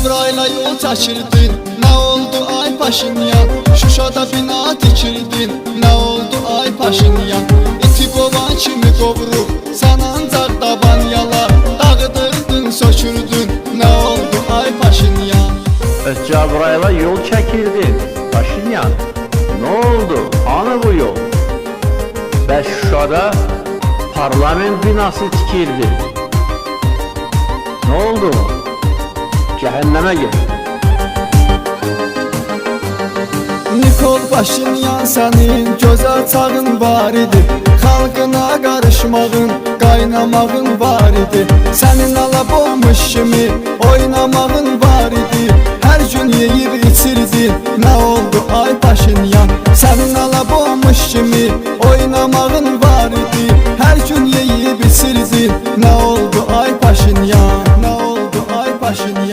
Cəbrayla yol çəkirdin Nə oldu ay Paşinyan Şuşada bina tikirdin Nə oldu ay Paşinyan İti qovan kimi qovruq Sən ancaq dabanyala Dağıdırdın, sökürdün Nə oldu ay Paşinyan Cəbrayla yol çəkirdin Paşinyan Nə oldu? Hanı bu yol? Bəs Şuşada parlament binası tikirdin Nə oldu? Cəhənnəmə get Nikol Paşinyan sənin gözəl çağın var idi. Xalqına qarışmağın, qaynamağın var idi. Sənin alab olmuş oynamağın var idi. Hər gün yeyib içirdin, nə oldu ay Paşinyan Sənin alab olmuş oynamağın var idi. Hər gün yeyib içirdin, nə oldu ay Paşinyan Nə oldu ay Paşinyan Cəbrayla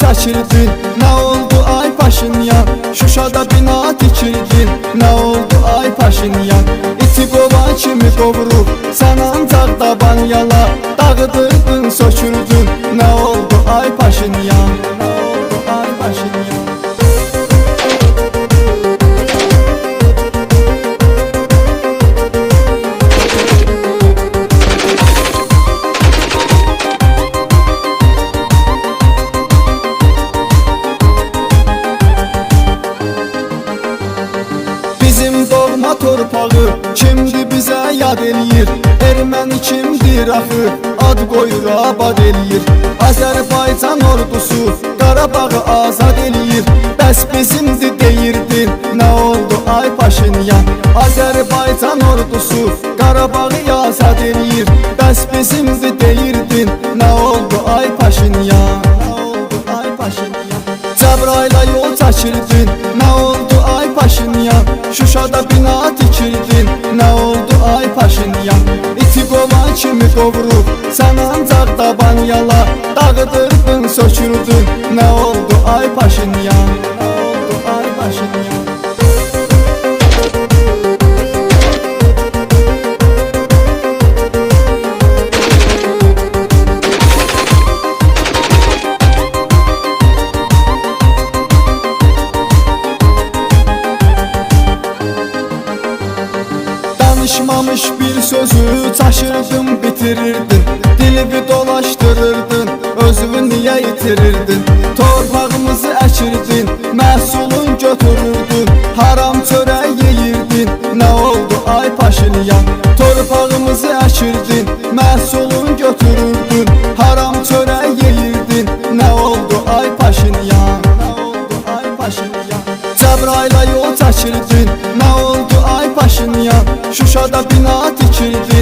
çəkirdin, nə oldu ay Paşinyan Şuşada bina tikirdin, nə oldu ay Paşinyan İti qovan kimi qovruq, sən ancaq daban yala torpağı kimdi bizə yad eləyir Erməni kimdir axı ad qoyur abad eləyir Azərbaycan ordusu Qarabağı azad eləyir Bəs bizimdir deyirdin nə oldu ay Paşinyan Azərbaycan ordusu Qarabağı azad eləyir Bəs bizimdir deyirdin nə oldu ay Paşinyan Nə oldu ay Paşinyan Cəbrayla yol çəkirdin Nə oldu ay Paşinyan Şuşada daban yala Dağıdırdın, sökürdün Nə oldu ay Paşinyan Danışmamış bir sözü çaşırdın bitirirdin niyə itirirdin Torpağımızı əkirdin məhsulun götürürdün. Haram çörək yeyirdin nə oldu ay Paşinyan Torpağımızı əkirdin məhsulun götürürdün. Haram çörək yeyirdin nə oldu ay Paşinyan Cəbrayla yol çəkirdin Nə oldu ay Paşinyan Şuşada bina tikirdin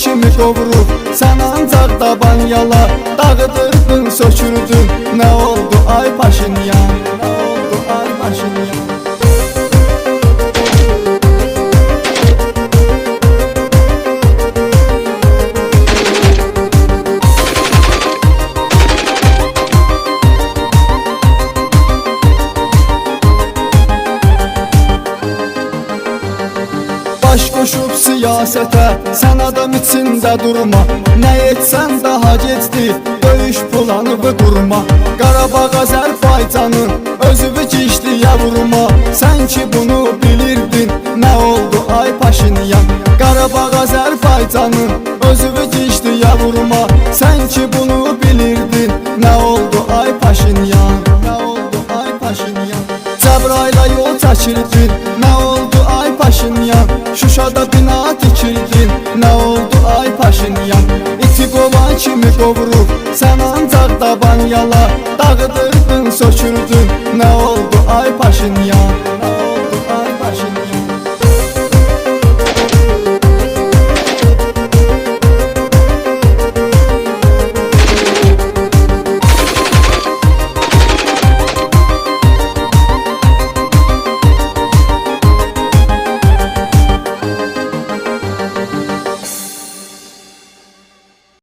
kimi qovruq Sən ancaq daban yala Dağıdırdın, sökürdün Nə oldu ay Paşinyan siyasətə Sən adam içində durma. Nə etsən daha gecdir Döyüş planını qurma Qarabağ Azərbaycanın Özüvü kişliyə vurma. Sən ki bunu bilirdin Nə oldu ay Paşinyan Qarabağ Azərbaycanın Özüvü kişliyə vurma. Sən ki bunu bilirdin Nə oldu ay Paşinyan Nə oldu ay Paşinyan Cəbrayla yol çəkirdin Nə oldu ay Paşinyan Şuşada bina Dağıdırdın, sökürdün Nə oldu ay Paşinyan